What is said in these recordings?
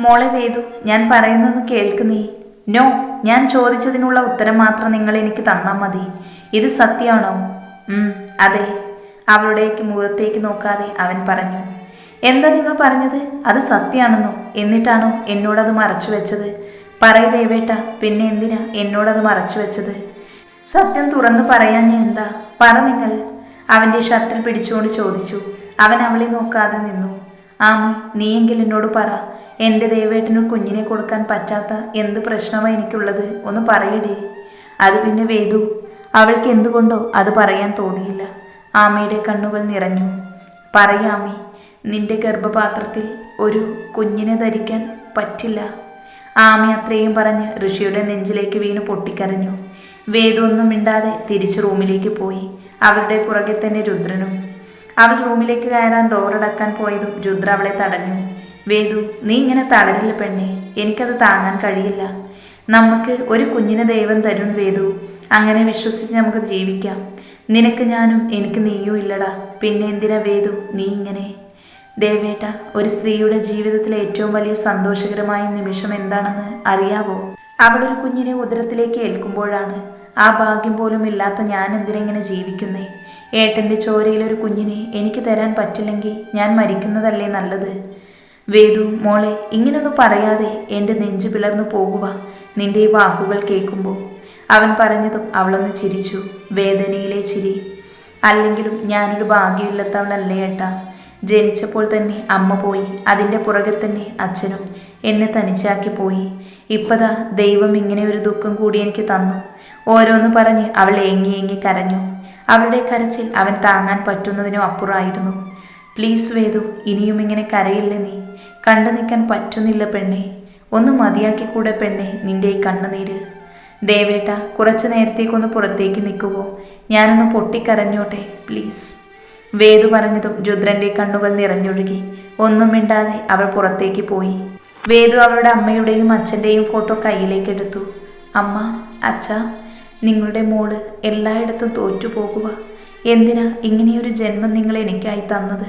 മോളെ വേദു ഞാൻ പറയുന്നൊന്ന് കേൾക്കുന്നേ നീ. ഞാൻ ചോദിച്ചതിനുള്ള ഉത്തരം മാത്രം നിങ്ങൾ എനിക്ക് തന്നാൽ മതി. ഇത് സത്യമാണോ? അതെ. അവളുടേക്ക് മുഖത്തേക്ക് നോക്കാതെ അവൻ പറഞ്ഞു. എന്താ നിങ്ങൾ പറഞ്ഞത്? അത് സത്യമാണെന്നോ? എന്നിട്ടാണോ എന്നോടത് മറച്ചു വെച്ചത്? പറയ ദേവേട്ട പിന്നെ എന്തിനാ എന്നോടത് മറച്ചു വെച്ചത്? സത്യം തുറന്നു പറയാൻ ഞാൻ എന്താ? പറ നിങ്ങൾ. അവന്റെ ഷർട്ടിൽ പിടിച്ചുകൊണ്ട് ചോദിച്ചു. അവൻ അവളെ നോക്കാതെ നിന്നു. ആമി നീയെങ്കിൽ എന്നോട് പറ. എന്റെ ദേവേട്ടന് കുഞ്ഞിനെ കൊടുക്കാൻ പറ്റാത്ത എന്ത് പ്രശ്നമാണ് എനിക്കുള്ളത്? ഒന്ന് പറയടേ. അത് പിന്നെ വേദു അവൾക്ക് എന്തുകൊണ്ടോ അത് പറയാൻ തോന്നിയില്ല. ആമയുടെ കണ്ണുകൾ നിറഞ്ഞു. പറയാമി നിന്റെ ഗർഭപാത്രത്തിൽ ഒരു കുഞ്ഞിനെ ധരിക്കാൻ പറ്റില്ല. ആമി അത്രയും പറഞ്ഞ് ഋഷിയുടെ നെഞ്ചിലേക്ക് വീണ് പൊട്ടിക്കരഞ്ഞു. വേദു ഒന്നും മിണ്ടാതെ തിരിച്ച് റൂമിലേക്ക് പോയി. അവരുടെ പുറകെ തന്നെ രുദ്രനും അവൾ റൂമിലേക്ക് കയറാൻ ഡോറടക്കാൻ പോയതും രുദ്ര അവളെ തടഞ്ഞു. വേദു നീ ഇങ്ങനെ തളരില്ല പെണ്ണെ. എനിക്കത് താങ്ങാൻ കഴിയില്ല. നമുക്ക് ഒരു കുഞ്ഞിനെ ദൈവം തരും വേദു. അങ്ങനെ വിശ്വസിച്ച് നമുക്ക് ജീവിക്കാം. നിനക്ക് ഞാനും എനിക്ക് നീയും ഇല്ലടാ. പിന്നെ എന്തിനാ വേദു നീ ഇങ്ങനെ? ദേവേട്ട ഒരു സ്ത്രീയുടെ ജീവിതത്തിലെ ഏറ്റവും വലിയ സന്തോഷകരമായ നിമിഷം എന്താണെന്ന് അറിയാവോ? അവളൊരു കുഞ്ഞിനെ ഉദരത്തിലേക്ക് ഏൽക്കുമ്പോഴാണ് ആ ഭാഗ്യം പോലും ഇല്ലാത്ത ഞാൻ എന്തിനെങ്ങനെ ജീവിക്കുന്നേ? ഏട്ടന്റെ ചോരയിലൊരു കുഞ്ഞിനെ എനിക്ക് തരാൻ പറ്റില്ലെങ്കിൽ ഞാൻ മരിക്കുന്നതല്ലേ നല്ലത്? വേദു മോളെ ഇങ്ങനൊന്നും പറയാതെ എന്റെ നെഞ്ചു പിളർന്നു പോകുക നിന്റെ ഈ വാക്കുകൾ കേൾക്കുമ്പോൾ. അവൻ പറഞ്ഞതും അവളൊന്ന് ചിരിച്ചു. വേദനയിലെ ചിരി. അല്ലെങ്കിലും ഞാനൊരു ഭാഗ്യമില്ലാത്തവളല്ലേ ഏട്ടാ. ജനിച്ചപ്പോൾ തന്നെ അമ്മ പോയി അതിന്റെ പുറകെ തന്നെ അച്ഛനും എന്നെ തനിച്ചാക്കി പോയി. ഇപ്പതാ ദൈവം ഇങ്ങനെ ഒരു ദുഃഖം കൂടി എനിക്ക് തന്നു. ഓരോന്ന് പറഞ്ഞ് അവൾ ഏങ്ങി കരഞ്ഞു. അവളുടെ കരച്ചിൽ അവൻ താങ്ങാൻ പറ്റുന്നതിനും അപ്പുറമായിരുന്നു. പ്ലീസ് വേദു ഇനിയും ഇങ്ങനെ കരയില്ലേ നീ? കണ്ടു നിൽക്കാൻ പറ്റുന്നില്ല പെണ്ണെ. ഒന്ന് മതിയാക്കി കൂടെ പെണ്ണെ നിന്റെ ഈ കണ്ണുനീര് ദേവേട്ട കുറച്ചു നേരത്തേക്കൊന്ന് പുറത്തേക്ക് നിൽക്കുവോ? ഞാനൊന്ന് പൊട്ടിക്കരഞ്ഞോട്ടെ പ്ലീസ്. വേദു പറഞ്ഞതും രുദ്രന്റെ കണ്ണുകൾ നിറഞ്ഞൊഴുകി. ഒന്നും മിണ്ടാതെ അവൾ പുറത്തേക്ക് പോയി. വേദു അവളുടെ അമ്മയുടെയും അച്ഛന്റെയും ഫോട്ടോ കയ്യിലേക്കെടുത്തു അമ്മ അച്ഛ നിങ്ങളുടെ മോൾ എല്ലായിടത്തും തോറ്റുപോകുക. എന്തിനാ ഇങ്ങനെയൊരു ജന്മം നിങ്ങൾ എനിക്കായി തന്നത്?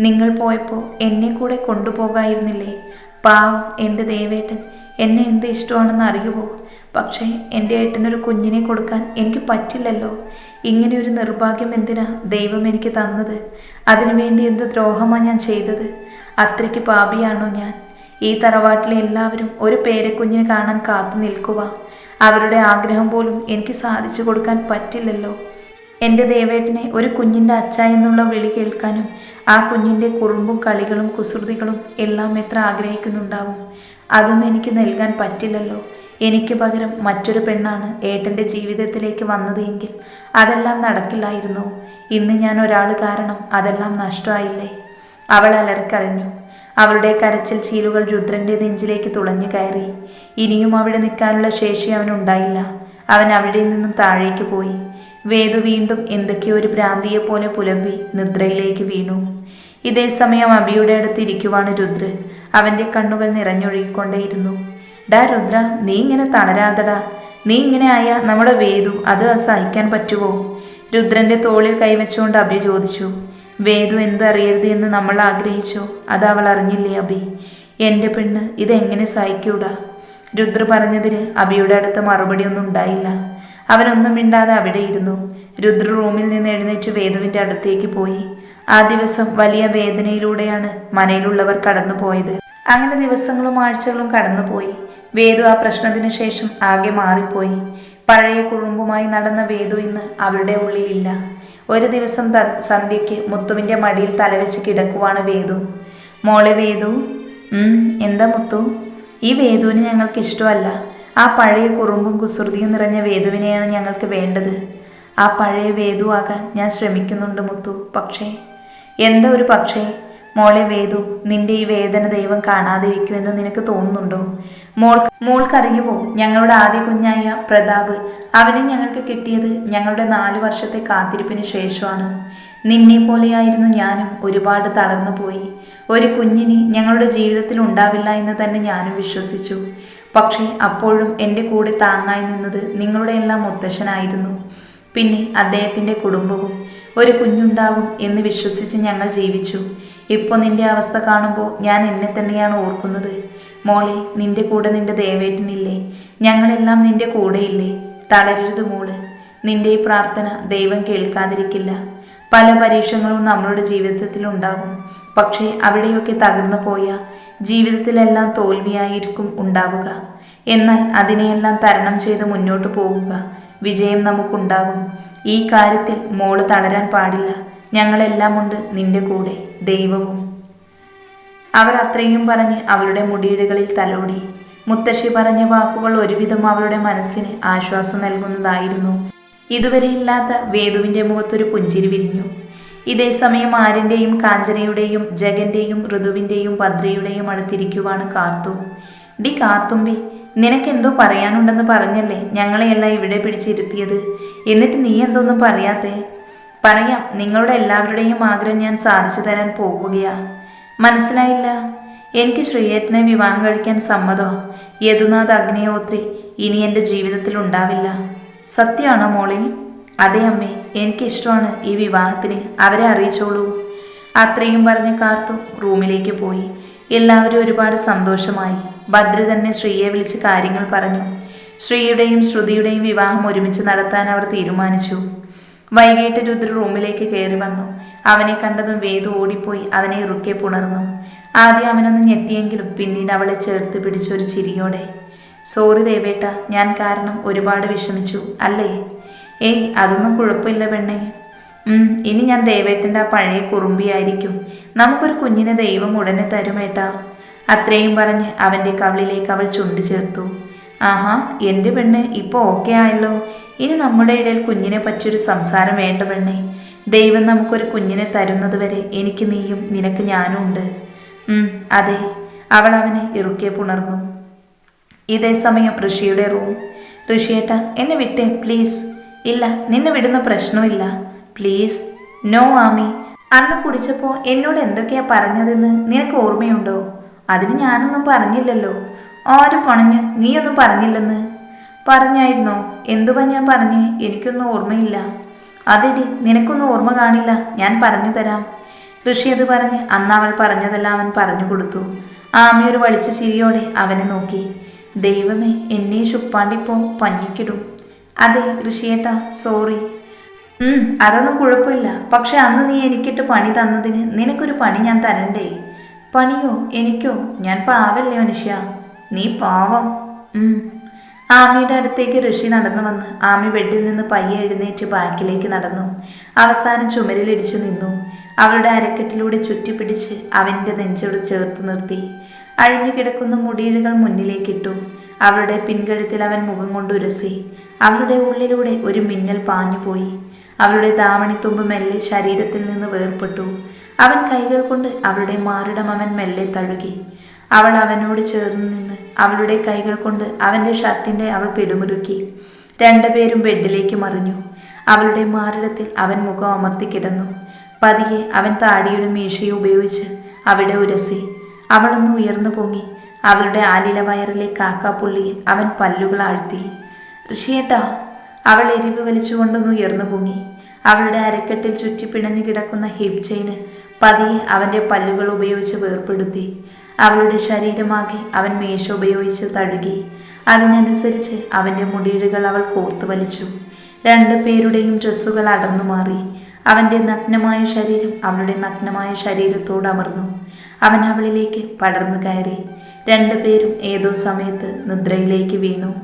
നിങ്ങൾ പോയപ്പോൾ എന്നെ കൂടെ കൊണ്ടുപോകായിരുന്നില്ലേ? പാവം എന്റെ ദേവേട്ടൻ. എന്നെ എന്ത് ഇഷ്ടമാണെന്ന് അറിയുമോ പക്ഷേ എന്റെ ഏട്ടനൊരു കുഞ്ഞിനെ കൊടുക്കാൻ എനിക്ക് പറ്റില്ലല്ലോ. ഇങ്ങനെ ഒരു നിർഭാഗ്യം എന്തിനാ ദൈവം എനിക്ക് തന്നത്? അതിനുവേണ്ടി എന്ത് ദ്രോഹമാണ് ഞാൻ ചെയ്തത്? അത്രയ്ക്ക് പാപിയാണോ ഞാൻ? ഈ തറവാട്ടിലെ എല്ലാവരും ഒരു പേരക്കുഞ്ഞിനെ കാണാൻ കാത്തു നിൽക്കുക അവരുടെ ആഗ്രഹം പോലും എനിക്ക് സാധിച്ചു കൊടുക്കാൻ പറ്റില്ലല്ലോ. എന്റെ ദേവേട്ടനെ ഒരു കുഞ്ഞിന്റെ അച്ഛ എന്നുള്ള വിളി കേൾക്കാനും ആ കുഞ്ഞിന്റെ കുറുമ്പും കളികളും കുസൃതികളും എല്ലാം എത്ര ആഗ്രഹിക്കുന്നുണ്ടാവും. അതൊന്നും എനിക്ക് നൽകാൻ പറ്റില്ലല്ലോ. എനിക്ക് പകരം മറ്റൊരു പെണ്ണാണ് ഏട്ടന്റെ ജീവിതത്തിലേക്ക് വന്നത് എങ്കിൽ അതെല്ലാം നടക്കില്ലായിരുന്നു. ഇന്ന് ഞാൻ ഒരാൾ കാരണം അതെല്ലാം നഷ്ടമായില്ലേ? അവൾ അലറിക്കരഞ്ഞു. അവളുടെ കരച്ചിൽ ചീലുകൾ രുദ്രന്റെ നെഞ്ചിലേക്ക് തുളഞ്ഞു കയറി. ഇനിയും അവിടെ നിൽക്കാനുള്ള ശേഷി അവനുണ്ടായില്ല അവൻ അവിടെ നിന്നും താഴേക്ക് പോയി. വേദു വീണ്ടും എന്തൊക്കെയോ ഒരു ഭ്രാന്തിയെ പോലെ പുലമ്പി നിദ്രയിലേക്ക് വീണു. ഇതേ സമയം അബിയുടെ അടുത്ത് ഇരിക്കുവാണ് രുദ്ര. അവന്റെ കണ്ണുകൾ നിറഞ്ഞൊഴുകിക്കൊണ്ടേയിരുന്നു. ഡാ രുദ്ര നീ ഇങ്ങനെ തളരാതടാ. നീ ഇങ്ങനെ ആയ നമ്മുടെ വേദു അത് സഹിക്കാൻ പറ്റുമോ രുദ്രന്റെ തോളിൽ കൈവച്ചുകൊണ്ട് അബി ചോദിച്ചു. വേദു എന്തറിയരുത് എന്ന് നമ്മൾ ആഗ്രഹിച്ചോ? അത് അവൾ അറിഞ്ഞില്ലേ അബി? എന്റെ പെണ്ണ് ഇതെങ്ങനെ സഹിക്കൂടാ? രുദ്ര പറഞ്ഞതിന് അബിയുടെ അടുത്ത് മറുപടി ഒന്നും ഉണ്ടായില്ല. അവനൊന്നും മിണ്ടാതെ അവിടെ ഇരുന്നു. രുദ്ര റൂമിൽ നിന്ന് എഴുന്നേറ്റ് വേദുവിന്റെ അടുത്തേക്ക് പോയി. ആ ദിവസം വലിയ വേദനയിലൂടെയാണ് മനയിലുള്ളവർ കടന്നു പോയത് അങ്ങനെ ദിവസങ്ങളും ആഴ്ചകളും കടന്നുപോയി. വേദു ആ പ്രശ്നത്തിനു ശേഷം ആകെ മാറിപ്പോയി. പഴയ കുറുമ്പുമായി നടന്ന വേദു ഇന്ന് അവളുടെ ഉള്ളിലില്ല. ഒരു ദിവസം സന്ധ്യയ്ക്ക് മുത്തുവിന്റെ മടിയിൽ തലവെച്ച് കിടക്കുവാണ് വേദു. മോളെ വേദു എന്താ മുത്തു? ഈ വേദുവിന് ഞങ്ങൾക്ക് ഇഷ്ടമല്ല. ആ പഴയ കുറുമ്പും കുസൃതിയും നിറഞ്ഞ വേദുവിനെയാണ് ഞങ്ങൾക്ക് വേണ്ടത്. ആ പഴയ വേദുവാകാൻ ഞാൻ ശ്രമിക്കുന്നുണ്ട് മുത്തു. പക്ഷേ എന്താ ഒരു പക്ഷേ? മോളെ വേദു നിന്റെ ഈ വേദന ദൈവം കാണാതിരിക്കുമെന്ന് നിനക്ക് തോന്നുന്നുണ്ടോ? മോൾ മോൾക്കറിയുമോ? ഞങ്ങളുടെ ആദ്യ കുഞ്ഞായ പ്രതാപ് അവനെ ഞങ്ങൾക്ക് കിട്ടിയത് ഞങ്ങളുടെ നാലു വർഷത്തെ കാത്തിരിപ്പിന് ശേഷമാണ്. നിന്നെ പോലെയായിരുന്നു ഞാനും ഒരുപാട് തളർന്നു പോയി. ഒരു കുഞ്ഞിന് ഞങ്ങളുടെ ജീവിതത്തിൽ ഉണ്ടാവില്ല എന്ന് തന്നെ ഞാനും വിശ്വസിച്ചു. പക്ഷേ അപ്പോഴും എന്റെ കൂടെ താങ്ങായി നിന്നത് നിങ്ങളുടെ എല്ലാം മുത്തശ്ശനായിരുന്നു. പിന്നെ അദ്ദേഹത്തിന്റെ കുടുംബവും ഒരു കുഞ്ഞുണ്ടാകും എന്ന് വിശ്വസിച്ച് ഞങ്ങൾ ജീവിച്ചു. ഇപ്പോൾ നിന്റെ അവസ്ഥ കാണുമ്പോൾ ഞാൻ എന്നെ തന്നെയാണ് ഓർക്കുന്നത്. മോളെ നിന്റെ കൂടെ നിന്റെ ദേവേട്ടനില്ലേ? ഞങ്ങളെല്ലാം നിന്റെ കൂടെയില്ലേ? തളരരുത് മോൾ. നിന്റെ ഈ പ്രാർത്ഥന ദൈവം കേൾക്കാതിരിക്കില്ല. പല പരീക്ഷകളും നമ്മളുടെ ജീവിതത്തിൽ ഉണ്ടാകും. പക്ഷേ അവിടെയൊക്കെ തകർന്നു പോയ ജീവിതത്തിലെല്ലാം തോൽവിയായിരിക്കും ഉണ്ടാവുക. എന്നാൽ അതിനെയെല്ലാം തരണം ചെയ്ത് മുന്നോട്ട് പോവുക വിജയം നമുക്കുണ്ടാകും. ഈ കാര്യത്തിൽ മോൾ തളരാൻ പാടില്ല. ഞങ്ങളെല്ലാം ഉണ്ട് നിന്റെ കൂടെ. ദൈവവും. അവർ അത്രയും പറഞ്ഞ് അവളുടെ മുടിയിടുകളിൽ തലോടി. മുത്തശ്ശി പറഞ്ഞ വാക്കുകൾ ഒരുവിധം അവളുടെ മനസ്സിന് ആശ്വാസം നൽകുന്നതായിരുന്നു. ഇതുവരെ ഇല്ലാത്ത വേദുവിന്റെ മുഖത്തൊരു പുഞ്ചിരി വിരിഞ്ഞു. ഇതേ സമയം ആര്യന്റെയും കാഞ്ചനയുടെയും ജഗന്റെയും ഋതുവിന്റെയും ഭദ്രയുടെയും അടുത്തിരിക്കുവാണ് കാർത്തു. ഡി കാർത്തുമ്പി നിനക്കെന്തോ പറയാനുണ്ടെന്ന് പറഞ്ഞല്ലേ ഞങ്ങളെയല്ല ഇവിടെ പിടിച്ചിരുത്തിയത്? എന്നിട്ട് നീ എന്തോന്നും പറയാത്തേ? പറയാം നിങ്ങളുടെ എല്ലാവരുടെയും ആഗ്രഹം ഞാൻ സാധിച്ചു തരാൻ പോകുകയാ. മനസ്സിലായില്ല? എനിക്ക് ശ്രീയേട്ടനെ വിവാഹം കഴിക്കാൻ സമ്മതോ. യദുനാഥ് അഗ്നിഹോത്രി ഇനി എന്റെ ജീവിതത്തിൽ ഉണ്ടാവില്ല. സത്യമാണോ മോളെ? അതെ അമ്മേ എനിക്കിഷ്ടമാണ് ഈ വിവാഹത്തിന്. അവരെ അറിയിച്ചോളൂ. അത്രയും പറഞ്ഞ് കാർത്തു റൂമിലേക്ക് പോയി. എല്ലാവരും ഒരുപാട് സന്തോഷമായി. ഭദ്ര തന്നെ ശ്രീയെ വിളിച്ച് കാര്യങ്ങൾ പറഞ്ഞു. ശ്രീയുടെയും ശ്രുതിയുടെയും വിവാഹം ഒരുമിച്ച് നടത്താൻ അവർ തീരുമാനിച്ചു. വൈകിട്ട് രുദ്ര റൂമിലേക്ക് കയറി വന്നു. അവനെ കണ്ടതും വേദു ഓടിപ്പോയി അവനെ ഇറുക്കെ പുണർന്നു. ആദ്യം അവനൊന്ന് ഞെട്ടിയെങ്കിലും പിന്നീട് അവളെ ചേർത്ത് പിടിച്ചൊരു ചിരിയോടെ. സോറി ദേവേട്ട ഞാൻ കാരണം ഒരുപാട് വിഷമിച്ചു അല്ലേ? ഏയ് അതൊന്നും കുഴപ്പമില്ല പെണ്ണേ. ഇനി ഞാൻ ദേവേട്ടന്റെ ആ പഴയ കുറുമ്പിയായിരിക്കും. നമുക്കൊരു കുഞ്ഞിനെ ദൈവം ഉടനെ തരുമേട്ടാ അത്രയും പറഞ്ഞ് അവന്റെ കവളിലേക്ക് അവൾ ചുണ്ടു ചേർത്തു. ആഹാ എന്റെ പെണ്ണ് ഇപ്പോൾ ഓക്കെ ആയല്ലോ. ഇനി നമ്മുടെ ഇടയിൽ കുഞ്ഞിനെ പറ്റിയൊരു സംസാരം വേണ്ട പെണ്ണേ. ദൈവം നമുക്കൊരു കുഞ്ഞിനെ തരുന്നത് വരെ എനിക്ക് നീയും നിനക്ക് ഞാനും ഉണ്ട്. അതെ അവൾ അവനെ ഇറുക്കെ പുണർന്നു. ഇതേ സമയം ഋഷിയുടെ റൂം ഋഷിയേട്ട എന്നെ വിട്ടേ പ്ലീസ് ഇല്ല നിന്നെ വിടുന്ന പ്രശ്നമില്ല. Please no Aami. അന്ന് കുടിച്ചപ്പോൾ എന്നോട് എന്തൊക്കെയാ പറഞ്ഞതെന്ന് നിനക്ക് ഓർമ്മയുണ്ടോ? അതിന് ഞാനൊന്നും പറഞ്ഞില്ലല്ലോ. ആര് പണഞ്ഞ്? നീയൊന്നും പറഞ്ഞില്ലെന്ന്. പറഞ്ഞായിരുന്നോ? എന്തുവാ ഞാൻ പറഞ്ഞ്? എനിക്കൊന്നും ഓർമ്മയില്ല. അതെടി നിനക്കൊന്നും ഓർമ്മ കാണില്ല. ഞാൻ പറഞ്ഞു തരാം. ഋഷി അത് പറഞ്ഞ് അന്ന് അവൾ പറഞ്ഞതെല്ലാം അവൻ പറഞ്ഞു കൊടുത്തു. ആമി ഒരു വളിച്ച ചിരിയോടെ അവനെ നോക്കി. ദൈവമേ എന്നെ ശുപ്പാണ്ടിപ്പോ പഞ്ഞിക്കിടും. അതെ ഋഷിയേട്ടാ സോറി. ഉം അതൊന്നും കുഴപ്പമില്ല. പക്ഷെ അന്ന് നീ എനിക്കിട്ട് പണി തന്നതിന് നിനക്കൊരു പണി ഞാൻ തരണ്ടേ? പണിയോ? എനിക്കോ? ഞാൻ പാവല്ലേ മനുഷ്യ. നീ പാവം. ആമിയുടെ അടുത്തേക്ക് ഋഷി നടന്നു വന്ന് ആമി ബെഡിൽ നിന്ന് പയ്യെ എഴുന്നേറ്റ് ബാക്കിലേക്ക് നടന്നു. അവസാനം ചുമരിലിടിച്ചു നിന്നു. അവളുടെ അരക്കെട്ടിലൂടെ ചുറ്റിപ്പിടിച്ച് അവന്റെ നെഞ്ചോട് ചേർത്ത് നിർത്തി. അഴിഞ്ഞു കിടക്കുന്ന മുടിയിഴകൾ മുന്നിലേക്കിട്ടു. അവളുടെ പിൻകഴുത്തിൽ അവൻ മുഖം കൊണ്ട് ഉരസി. അവളുടെ ഉള്ളിലൂടെ ഒരു മിന്നൽ പാഞ്ഞുപോയി അവളുടെ ദാവണിത്തുമ്പ് മെല്ലെ ശരീരത്തിൽ നിന്ന് വേർപെട്ടു അവൻ കൈകൾ കൊണ്ട് അവളുടെ മാറിടം അവൻ മെല്ലെ തഴുകി. അവൾ അവനോട് ചേർന്ന് നിന്ന് അവളുടെ കൈകൾ കൊണ്ട് അവന്റെ ഷർട്ടിന്റെ അവൾ പിടിമുറുക്കി. രണ്ടുപേരും ബെഡിലേക്ക് മറിഞ്ഞു. അവളുടെ മാറിടത്തിൽ അവൻ മുഖം അമർത്തി കിടന്നു. പതിയെ അവൻ താടിയുടെ മീശയും ഉപയോഗിച്ച് അവിടെ ഉരസി. അവളൊന്ന് ഉയർന്നു പൊങ്ങി. അവളുടെ ആലില വയറിലെ കാക്കാപ്പുള്ളിയിൽ അവൻ പല്ലുകൾ ആഴ്ത്തി. ഋഷിയേട്ടാ അവൾ എരിവ് വലിച്ചുകൊണ്ടൊന്ന് ഉയർന്നു പൊങ്ങി. അവളുടെ അരക്കെട്ടിൽ ചുറ്റി പിണഞ്ഞു കിടക്കുന്ന ഹിപ് ചെയിന് പതിയെ അവന്റെ പല്ലുകൾ ഉപയോഗിച്ച് വേർപ്പെടുത്തി. അവളുടെ ശരീരമാകെ അവൻ മേശ ഉപയോഗിച്ച് തഴുകി. അതിനനുസരിച്ച് അവന്റെ മുടിയിഴകൾ അവൾ കോർത്തു വലിച്ചു. രണ്ടു പേരുടെയും ഡ്രസ്സുകൾ അടർന്നു മാറി. അവന്റെ നഗ്നമായ ശരീരം അവളുടെ നഗ്നമായ ശരീരത്തോട് അമർന്നു. അവൻ അവളിലേക്ക് പടർന്നു കയറി. രണ്ടുപേരും ഏതോ സമയത്ത് നിദ്രയിലേക്ക് വീണു.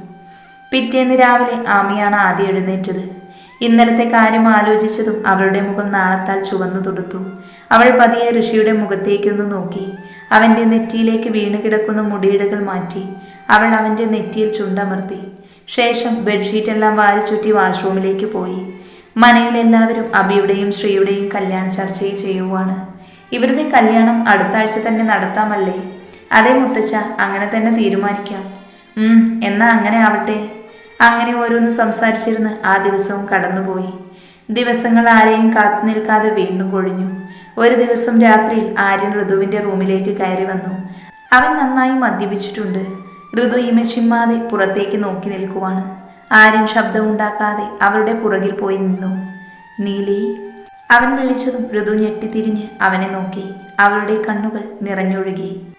പിറ്റേന്ന് രാവിലെ ആമിയാണ് ആദ്യം എഴുന്നേറ്റത്. ഇന്നലത്തെ കാര്യം ആലോചിച്ചതും അവളുടെ മുഖം നാണത്താൽ ചുവന്നു തുടുത്തു. അവൾ പതിയെ ഋഷിയുടെ മുഖത്തേക്കൊന്ന് നോക്കി. അവന്റെ നെറ്റിയിലേക്ക് വീണു കിടക്കുന്ന മുടിയിടകൾ മാറ്റി അവൾ അവന്റെ നെറ്റിയിൽ ചുണ്ടമർത്തി. ശേഷം ബെഡ്ഷീറ്റ് എല്ലാം വാരി ചുറ്റി വാഷ്റൂമിലേക്ക് പോയി. മനയിലെല്ലാവരും അബിയുടെയും ശ്രീയുടെയും കല്യാണ ചർച്ചയും ചെയ്യുവാണ്. ഇവരുടെ കല്യാണം അടുത്ത ആഴ്ച തന്നെ നടത്താമല്ലേ? അതേ മുത്തച്ഛ അങ്ങനെ തന്നെ തീരുമാനിക്കാം. എന്നാ അങ്ങനെ ആവട്ടെ. അങ്ങനെ ഓരോന്ന് സംസാരിച്ചിരുന്ന് ആ ദിവസവും കടന്നുപോയി. ദിവസങ്ങൾ ആരെയും കാത്തു നിൽക്കാതെ വീണ്ടും കൊഴിഞ്ഞു ഒരു ദിവസം രാത്രിയിൽ ആര്യൻ ഋതുവിന്റെ റൂമിലേക്ക് കയറി വന്നു. അവൻ നന്നായി മദ്യപിച്ചിട്ടുണ്ട്. ഋതു ഇമശിമ്മാതെ പുറത്തേക്ക് നോക്കി നിൽക്കുവാണ്. ആര്യൻ ശബ്ദമുണ്ടാക്കാതെ അവളുടെ പുറകിൽ പോയി നിന്നു. നീലി അവൻ വിളിച്ചതും ഋതു ഞെട്ടിത്തിരിഞ്ഞ് അവനെ നോക്കി. അവളുടെ കണ്ണുകൾ നിറഞ്ഞൊഴുകി.